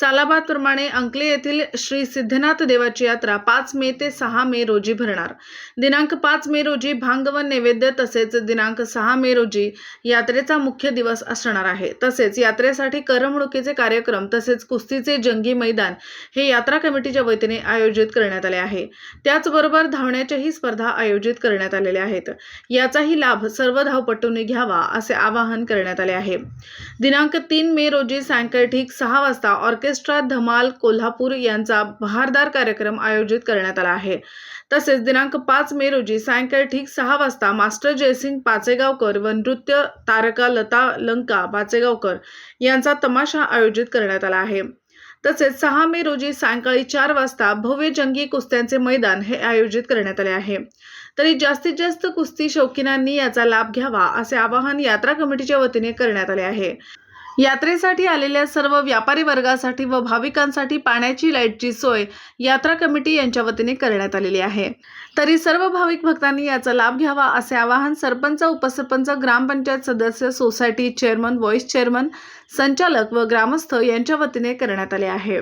सालाबादप्रमाणे अंकले येथील श्री सिद्धनाथ देवाची यात्रा पाच मे ते सहा मे रोजी भरणार. दिनांक पाच मे रोजी भांगवन नैवेद्य तसेच दिनांक सहा मे रोजी यात्रेचा मुख्य दिवस असणार आहे. तसेच यात्रेसाठी करमणुकीचे कार्यक्रम तसेच कुस्तीचे जंगी मैदान हे यात्रा कमिटीच्या वतीने आयोजित करण्यात आले आहे. त्याचबरोबर धावण्याच्याही स्पर्धा आयोजित करण्यात आलेल्या आहेत. याचाही लाभ सर्व धावपटूंनी घ्यावा असे आवाहन करण्यात आले आहे. दिनांक तीन मे रोजी सायंकाळी ठीक सहा वाजता ऑर्के ऑर्केस्ट्रा धमाल कोल्हापूर यांचा बहारदार कार्यक्रम आयोजित करण्यात आला आहे. तसेच दिनांक पाच मे रोजी सायंकाळी ठीक सहा वाजता मास्टर जयसिंग पाचेगावकर व नृत्य तारका लता लंका पाचेगावकर यांचा तमाशा आयोजित करण्यात आला आहे. तसेच सहा मे रोजी सायंकाळी चार वाजता भव्य जंगी कुस्त्यांचे मैदान हे आयोजित करण्यात आले आहे. तरी जास्तीत जास्त कुस्ती शौकीनांनी याचा लाभ घ्यावा असे आवाहन यात्रा कमिटीच्या वतीने करण्यात आले आहे. यात्रेसाठी आलेल्या सर्व व्यापारी वर्गासाठी व भाविकांसाठी पाण्याची लाईटची सोय यात्रा कमिटी यांच्या वतीने करण्यात आलेली आहे. तरी सर्व भाविक भक्तांनी याचा लाभ घ्यावा असे आवाहन सरपंच उपसरपंच ग्रामपंचायत सदस्य सोसायटी चेअरमन व्हॉइस चेअरमन संचालक व ग्रामस्थ यांच्या वतीने करण्यात आले आहे.